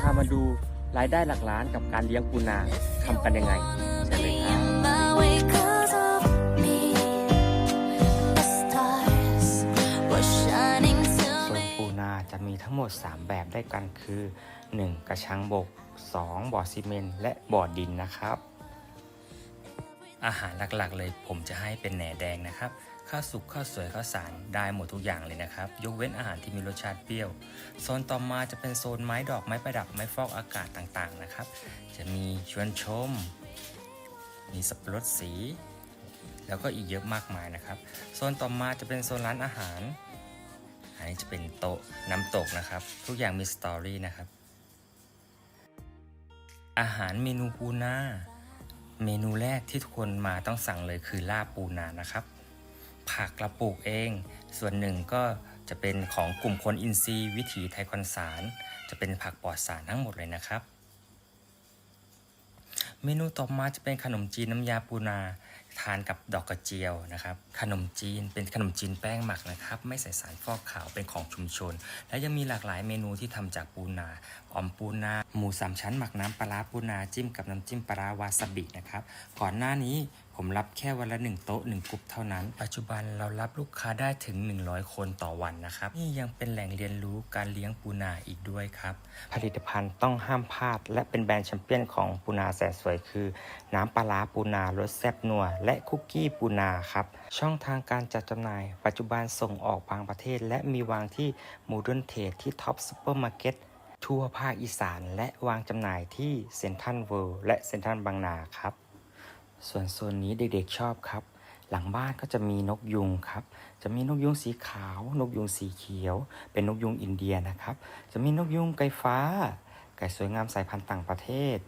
พามาดูรายได้หลักล้านกับการเลี้ยงปูนาทำกันยังไงเชิญเลยครับ my way 'cause of me. The stars were shining to ส่วน me. ปูนาจะมีทั้งหมด 3 แบบได้กันคือ 1. กระชังบก 2. บ่อซีเมนต์และบ่อดินนะครับ อาหารหลักๆ เลยผมจะให้เป็นแหนแดงนะครับ ข้าวสุกข้าวสวยข้าวสารได้หมดทุกอย่างเลยนะครับ ยกเว้นอาหารที่มีรสชาติเปรี้ยว โซนต่อมาจะเป็นโซนไม้ดอกไม้ประดับไม้ฟอกอากาศต่างๆนะครับ จะมีชวนชม มีสับปะรดสี แล้วก็อีกเยอะมากมายนะครับ โซนต่อมาจะเป็นโซนร้านอาหาร อันนี้จะเป็นโต๊ะน้ำตกนะครับ ทุกอย่างมีสตอรี่นะครับ อาหารเมนูปูนา เมนูแรกที่ทุกคนมาต้องสั่งเลยคือลาบปูนานะครับ ผักเราปลูกเอง ส่วนหนึ่งก็จะเป็นของกลุ่มคนอินทรีย์วิถีไทยคอนสาร จะเป็นผักปลอดสารทั้งหมดเลยนะครับ เมนูต่อมาจะเป็นขนมจีนน้ำยาปูนา ทานกับดอกกระเจียวนะครับ ขนมจีนเป็นขนมจีนแป้งหมักนะครับ ไม่ใส่สารฟอกขาวเป็นของชุมชน และยังมีหลากหลายเมนูที่ทำจากปูนาออมปูนา หมูสามชั้นหมักน้ำปลาร้าปูนาจิ้มกับน้ำจิ้มปลาร้าวาซาบินะครับ ก่อนหน้านี้ผมรับแค่วันละหนึ่งโต๊ะหนึ่งกลุ่มเท่านั้น ปัจจุบันเรารับลูกค้าได้ถึง 100 คนต่อวันนะครับ นี่ยังเป็นแหล่งเรียนรู้การเลี้ยงปูนาอีกด้วยครับ ผลิตภัณฑ์ต้องห้ามพลาด และเป็นแบรนด์แชมเปี้ยนของปูนาแสนสวยคือ น้ำปลาปูนารสแซ่บนัว และคุกกี้ปูนาครับ ช่องทางการจัดจำหน่าย ปัจจุบันส่งออกบางประเทศ และมีวางที่มูด r n เท d ที่ท็อปซูเปอร์มาร์เก็ตทั่วภาคอีสาน และวางจำหน่ายที่เซ็นทรัลเวิลด์และเซ็นทรัลบางนาครับ ส่วนโซนนี้เด็กๆชอบครับ หลังบ้านก็จะมีนกยุงครับ จะมีนกยุงสีขาวนกยุงสีเขียว เป็นนกยุงอินเดียนะครับ จะมีนกยุงไก่ฟ้า ไก่สวยงามสายพันธุ์ต่างประเทศ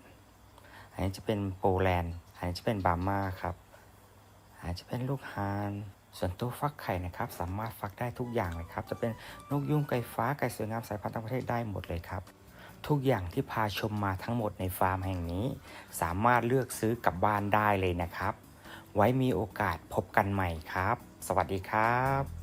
อันนี้จะเป็นโปแลนด์ อันนี้จะเป็นบาร์มาครับ อันนี้จะเป็นลูกฮานส่วนตัวฟักไข่นะครับ สามารถฟักได้ทุกอย่างเลยครับ จะเป็นนกยุงไก่ฟ้าไก่สวยงามสายพันธุ์ต่างประเทศได้หมดเลยครับ ทุกอย่างที่พาชมมาทั้งหมดในฟาร์มแห่งนี้ สามารถเลือกซื้อกลับบ้านได้เลยนะครับ ไว้มีโอกาสพบกันใหม่ครับ สวัสดีครับ